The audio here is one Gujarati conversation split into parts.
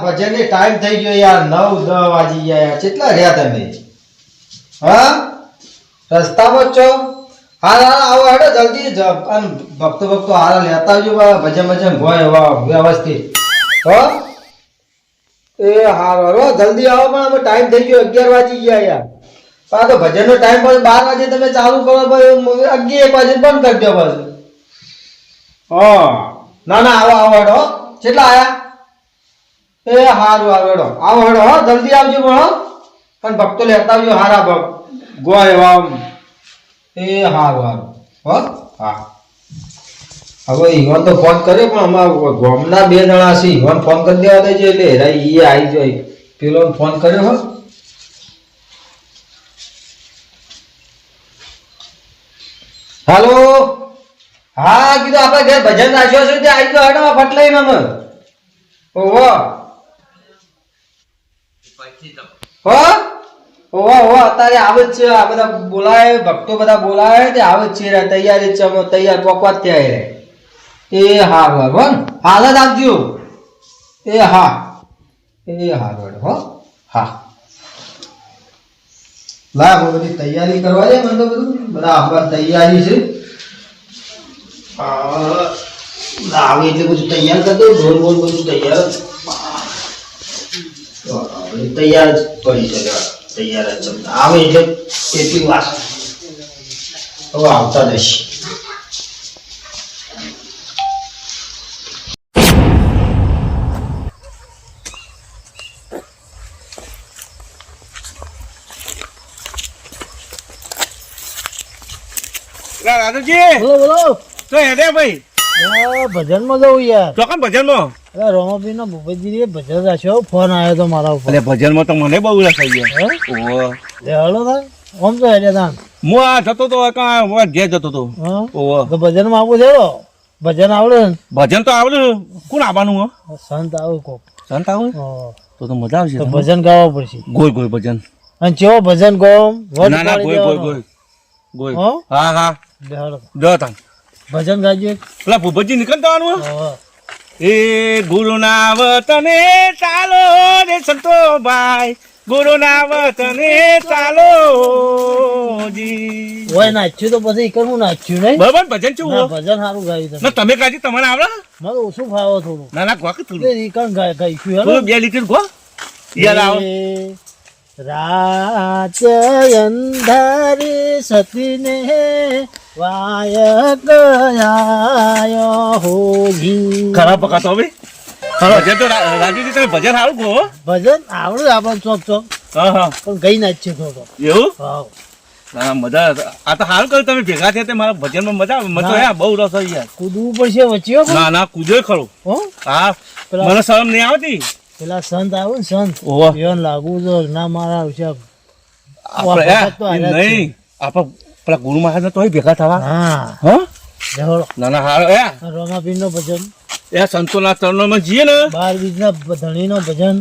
ભજન ટાઈમ થઈ ગયો યાર. નવ દસ વાગી ગયા યાર. કેટલા રહ્યા તમે? હા? રસ્તામાં છો? હા હા આવો હેડો, જલ્દી ભક્તો ભક્તો હારા લેતા આવજો ભજન ભજન હોય વ્યવસ્થિત. હો? એ હારો હો જલ્દી આવો પણ અમે ટાઈમ થઈ ગયો અગિયાર વાગી ગયા યાર. આ તો ભજનનો ટાઈમ પછી બાર વાગે તમે ચાલુ કરો પછી અગિયાર એક વાગે બંધ કરજો પછી હા. ના ના આવો આવો હેડો. કેટલા આયા? એ હારું હારું હેડો. આવો હેડો હો જલ્દી આવજો પણ પણ ભક્તો લેતા આવજો હારા ભક્ત. ગોય એવા એ હારું હારું. હો? હા. હવે ઈવન તો ફોન કર્યો, પણ અમારા ગામના બે જણા છે, ઈવન ફોન કરી દેવા દેજો, એટલે હેરા ઈ આવી જાય. પેલો ફોન કર્યો હો. હાલો? હા, કીધું આપણે ઘેર ભજન રાખ્યો છે, તે આવી ગયો હડો, ફટ લઈને અમે. ઓહો. ઓહો ઓહો, અત્યારે આવે જ છે, આ બધા બોલાય, ભક્તો બધા બોલાય, તે આવે જ છે, તૈયારી છે તૈયાર પોકવા ત્યાં રે એ હા ભગવાન હાલ જ આપજો એ હા. એ હા બરાબર હો. હા. લા બહુ બધી તૈયારી કરવા દે મને તો બધું. બધા આપવા તૈયારી છે. આવે એટલે બધું તૈયાર કરી દો ઢોલ બોલ બધું તૈયાર. તૈયાર જ પડી શકે તૈયાર જ. આવે એટલે એટલી વાર હવે આવતા જશે લા, બોલો બોલો. તો હેડે ભાઈ. ભજનમાં જવું યાર. ચોકન ભજનમાં? અરે રોમાબી નો ભૂપતજી ભજન રાખ્યો. ફોન આવ્યો તો મારા ઉપર. ભજનમાં તો મને બહુ રસ આવી હે? ગયો ઓહો. લે હળો તા. ઓમ તો હેડે તા. હું આ જતો તો કાં હું ઘેર જતો તો. હા? ઓહો. તો ભજનમાં આવું છે ભજન આવડે? ભજન તો આવડે. કોણ આવવાનું હો? સંત આવું કોક. સંત આવું? તો તો મજા આવશે ભજન ગાવા પડશે. ગોય ગોય ભજન. અને ચેવો ભજન ગોમ ના ના ગોય ગોય ગોય ગોય હા? હા જો તાન. ભજન ગાજે. પેલા ભૂપતજી? હા. એ ગુરુના વતને ચાલો રે સંતો ભાઈ. ગુરુના વતને ચાલો જી. ઓય નાચ્યું તો પછી ઈકર હું નાચ્યું નહીં? બરાબર ભજન શું ભજન સારું ગાયું તમે. તમે કાજી તમને આવડે? મારે ઓછું ફાવો થોડું. ના ના ગોક થોડું ગા- ગાઈશું. બે લીટર ગો. યાર આવો. રાત અંધારી સતીને વાય ગયા હોજી ખરાબ પકાતો હવે ભજન તો રાજુજી તમે ભજન સારું કહો? ભજન આવડું આપણને ચોક ચોક હા હા. પણ ગઈ ના જ છે થોડો એવું હા ના મજા આ તો હાલ કર્યું તમે ભેગા થયા તે મારા ભજનમાં મજા આવે. મજા તો બહુ રસ યાર કૂદવું પડશે વચ્ચે ના ના કૂદ્યો ખરો. હો? મને શરમ નહીં આવતી. પેલા સંત આવે ને સંત. એવન લાગવું તો ના મારા તો જ નહીં. આપણા પેલા ગુરુ મહારાજ તોય ભેગા થવા. હા. હા? ના ના હારો એ. રોમાપીર નો ભજન. એ સંતોના ચરણોમાં જઈએ ને. બાર બીજ ના ધણી નો ભજન.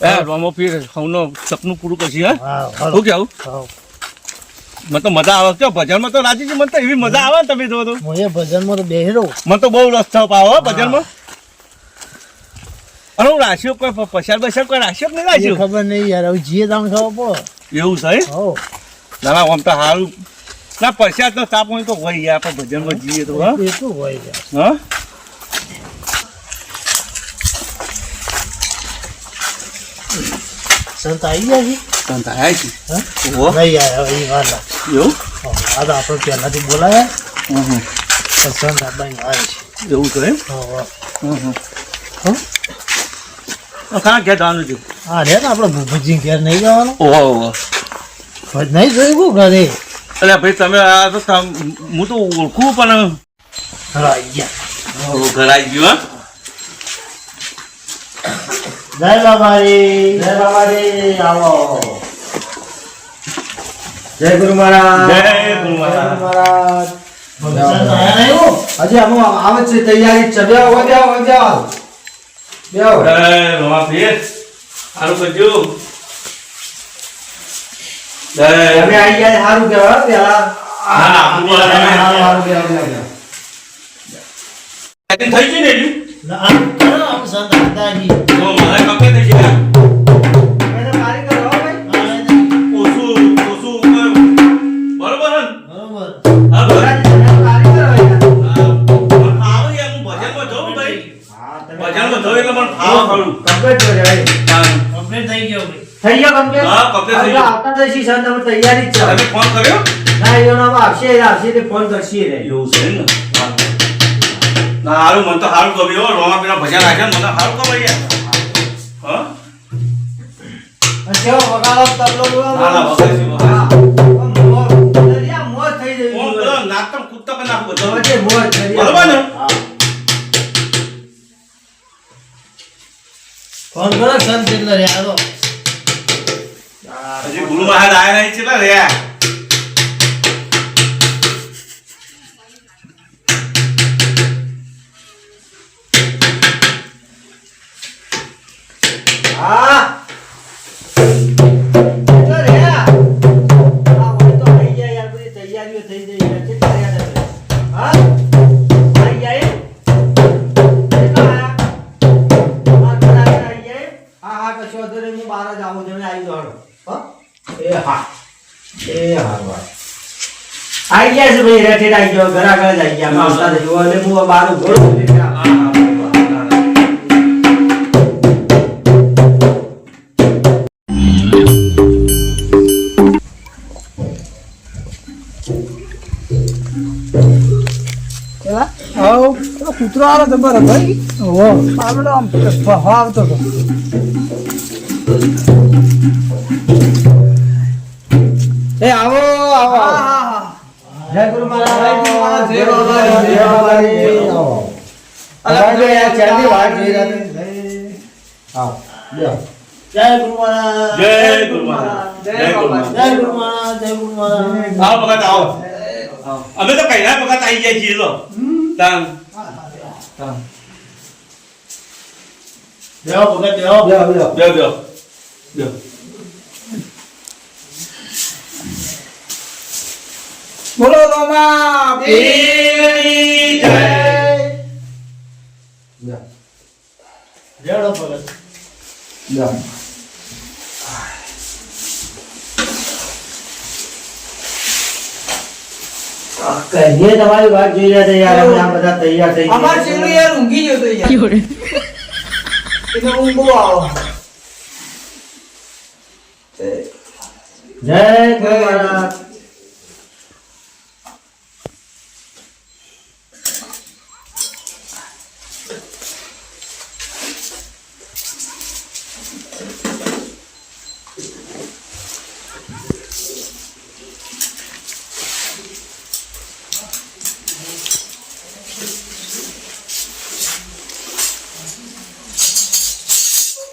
એ રોમો પીર સૌનો સપનું પૂરું કરશે હા. શું કેવું મને તો મજા આવે. કે ભજનમાં તો રાજીજી મને તો એવી મજા આવે ને તમે જો તો. હું ભજનમાં તો બેહરો મને તો બહુ રસ થયો પાવો ભજનમાં. અને હું રાખ્યો કોઈ પછાડ પસાર કોઈ રાખ્યો કે નહીં રાખ્યો ખબર નહીં યાર હવે જીએ તમે ખબર એવું છે હો ના ના આમ તો સારું ના પછાડ તો તાપ હોય તો હોય યાર આપણે ભજનમાં જઈએ તો હા? એ તો હોય યાર. હા? સંત આવી ગયા છે? સંત આવ્યા છે? હા? નહીં હવે એ વાર લાગે. એવું? હો, આ તો આપણે પહેલાંથી બોલાયા. હં હં સંત આપવાની આવે છે. એવું છે એમ? હા હો. હો? કાં ક્યાં જવાનું છે. હા રે ને આપણે ભૂપતજી ઘેર નહીં જવાનું. ઓહો ઓહો. ભજ નહીં જોયું ઘરે અરે ભાઈ તમે આ તો હું તો ઓળખું પણ ઘર આવી ગયા. ઘર આવી ગયું હા? જય બાબારી જય બાબારી આવો. જય ગુરુ મહારાજ. જય ગુરુ મહારાજ. મહારાજ. હજી આમાં આવે છે તૈયારી ચડ્યા વધ્યા વજાવ અમે આવી ગયા હારું કહેવાય પેલા હા હારું હારું થઈ ગઈ ને આપણે જઈશી સર, તમે તૈયારી જ છે. તમે ફોન કર્યો? ના, એનો આવશે, આવશે તે ફોન કરશે રે. એવું છે ને? ના હારું મને તો હારું ગમ્યું રોમા પેલા ભજા રાખ્યા મને હારું ગમ્યું હા? કેવો વગાડો તબલો ના, ના, વગાડે. ફોન કરો સંત એટલે રહ્યા તો. હજી ગુરુ એ હા, વાહ. આવી ગયા છે ભાઈ રેઠેડ આવી ગયો ઘર ઘરે જ આવી ગયા. માવતા જજો એટલે હું બારું ઘોડું કૂતરો આવે તો બરાબર. ભાઈ ઓ આપણે આમ ફવા આવતો હતો. એ આવો આવો. જય ગુરુ મહારાજ જય ગુરુ મહારાજ જય. અરે જો યાર ચાંદી વાત જોઈ હતા. આવો, જય ગુરુ મહારાજ. જય ગુરુ મહારાજ. જય ગુરુ મહારાજ જય ગુરુ મહારાજ જય ગુરુ મહારાજ. આવો ભગત આવો. અમે તો કૈલા ભગત આવી જાય છીએ લો. તાન. બેહો ભગત બેહો બેહો, બેહો. બેહો બેહો બોલો રોમા પીરની જય બેહો, રેડો ભગત બેહો. કહીએ તમારી વાત જોઈ રહ્યા હતા યાર અમે આ બધા તૈયાર થઈ ગયા. અમાર ચેલું યાર ઊંઘી ગયો તો યાર એટલે ઊંઘ આવે. જય ગુરુ મહારાજ જય ગુરુ મહારાજ ભગત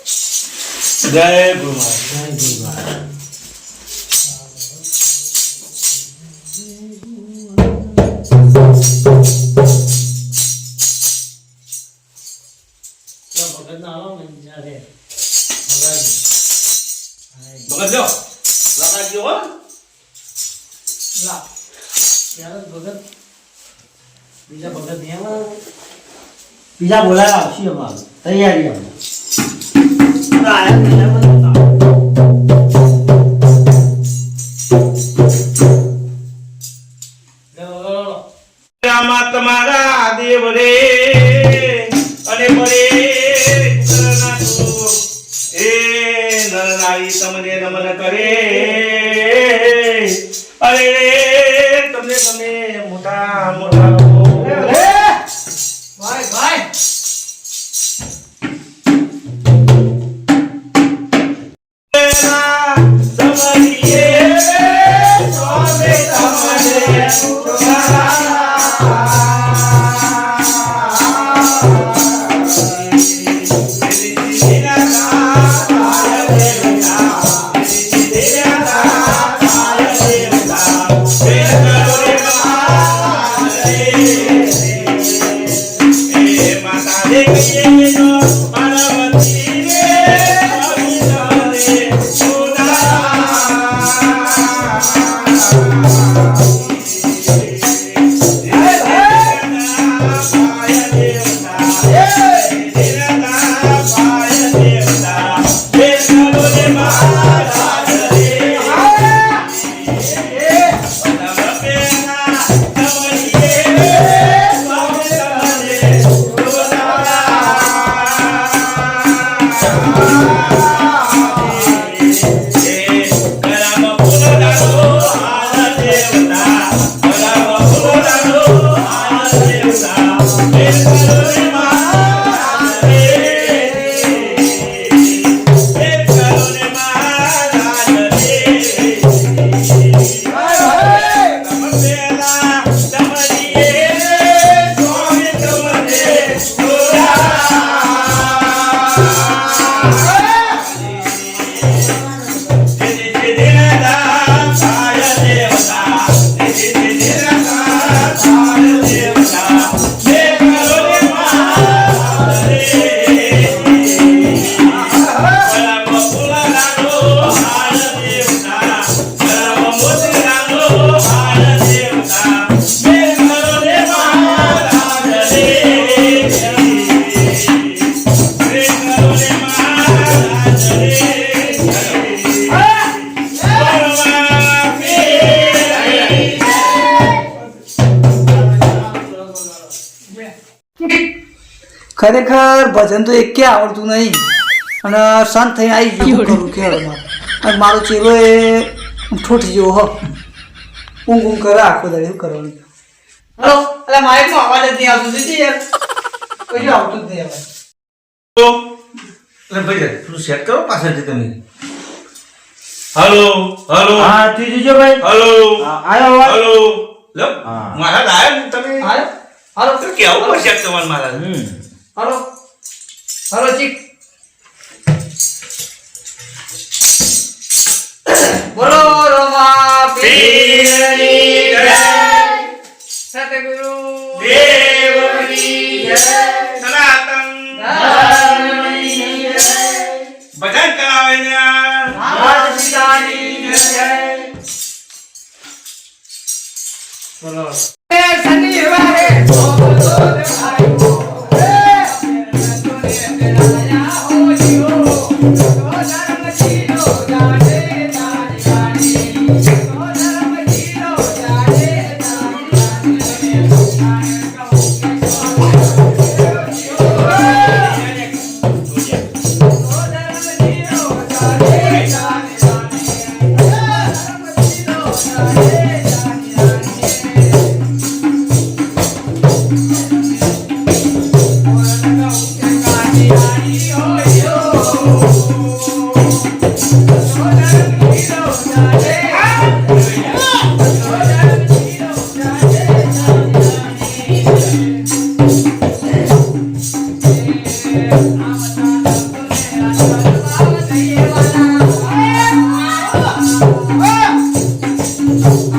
ના આવો ને જ્યારે ભગત લ્યો લગાડજો હો. લા ત્યારે ભગત બીજા બોલાયા આવશે અમારે તૈયારી અમે. ખરેખર ભજન તો એકે આવડતું નહીં. અને શાંત થઈને આવી ગયો કરું કે અને મારો ચેલો એ ઠોઠી જેવો હો. ઊંઘ ઊંઘ કરે આખો દાડે શું કરવાનું. હલો એટલે માઇકમાં અવાજ જ નહીં આવતું. દીદી યાર? કશું આવતું જ નહીં અવાજ તો એટલે ભાઈ થોડું સેટ કરો પાછળથી તમે. Hello hello. હા ત્રીજું જો ભાઈ. હલો. આયો? હલો. લો હા. મારા લાયા તમે? હાલો. હાલો. તો કેવું પડશે તમારે મારા. હમ. હાલો. હાલો ચીક. બોલો રોમા પીરની જય. સતગુરુ દેવની જય. સનાતન. ભજન કરાવે ને બોલો. શનિવારે કરો Dios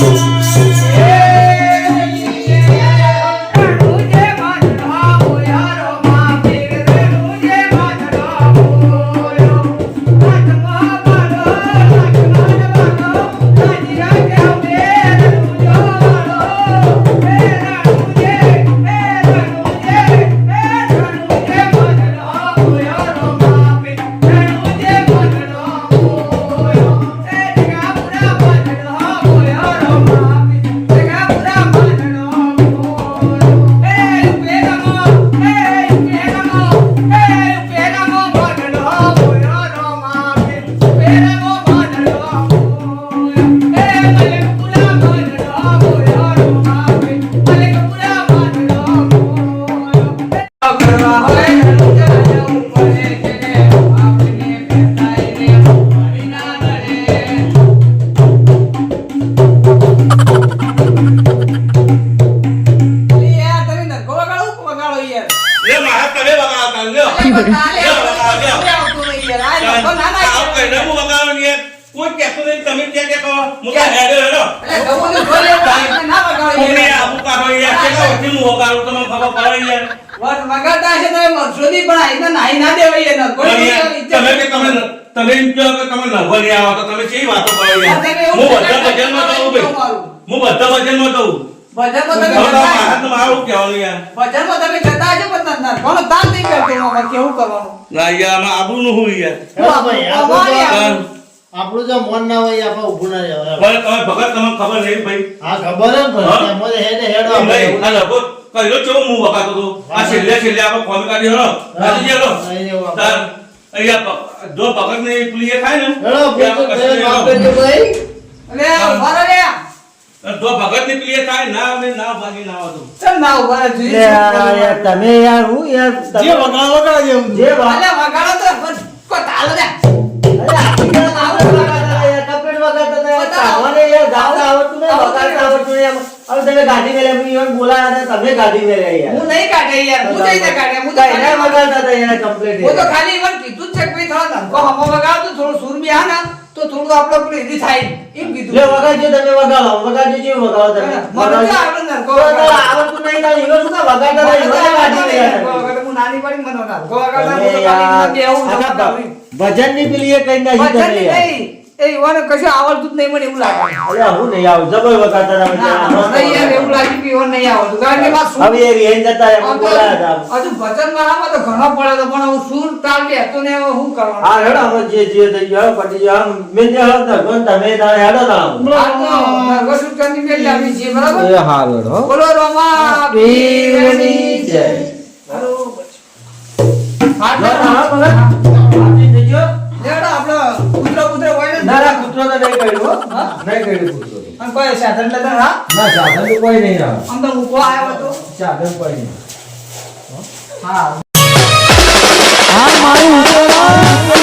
લે ભજનમાં કહું ભજનમાં તમે જતા મારું કહેવાનું યાર ભજનમાં તમે જતા હશો પણ તમને ઘણો તાન નહીં કરતો અમારે કેવું કરવાનું? ના યાર આમાં આબરૂનું હું યાર આપણું અમારે તો- આવું. આપણું જો મન ના હોય આપણે ઊભું ના રહેવાય. પણ તમે ભગત તમને ખબર નહીં ભાઈ? હા ખબર હે. ને? ભાઈ હેડે હેડો લગો. આ છેલ્લે છેલ્લે આપણે ફોન કાઢી અહીંયા પેલી એ થાય ને હેડો, ભાઈ. તમે યાર હું યાર જે વગાડો વગાડો જેવું. જે વગાડો તો કોઈ તાલ દે. તમે ગાડી મેલ્યા, મેં ઈવન બોલાયા હતા, તમે ગાડી મેલ્યા યાર. હું નહીં કાઢે યાર. હું જઈ ને કાઢે હું તો એને વગાડતા હતા યાર complete હું તો ખાલી even કીધું જ છે કે ભાઈ થોડા ધમકો હમો વગાડતો થોડું સુર બી આ ને તો થોડું આપણે ઈડી થાય. એમ કીધું. લે વગાડજો તમે વગાડો. વગાડજો જે વગાડો તમે. મને. આવડે ને તો આવડતું નહીં તો ઈવર શું વગાડતા નહીં. વગાડતા હું નાની પડી મને વગાડતા તમે હું તો ખાલી મને એવું આખા ધમકાવ્યું. ભજનની પેલી એ કઈ ભજન નહીં. એ યુવાને કશું આવડતું જ નહીં મને એવું લાગે. અરે હું નહીં આવું જબર વગાડતા હતા ના, ના, યાર એવું નહીં આવડતું. કારણ કે મારા હવે એ રેન જતા એમ બોલાયા હતા. હજુ ભજન મારામાં તો ઘણો પડે તો પણ હું સુર તાલ કે હતો ને હું કરવાનું? હા હેડો હવે જે જે થઈ ગયો પછી ગયો. મે જે હળદ ના ને તમે તારે હેડો ના. આ તો નર્વસ ઉત્તરની મેલ આવી છે બરાબર? એ હારું હેડો બોલો રોમા પીરની જય. હાલો, હા, ના, નહીં કર્યું પૂછતો તો. અને કોઈ સાધન લગન હા? ના સાધન તો કોઈ નહીં હા. આમ તો મૂકવા આવ્યો હતો સાધન કોઈ નહીં. હા. આ મારું ઉતરાણ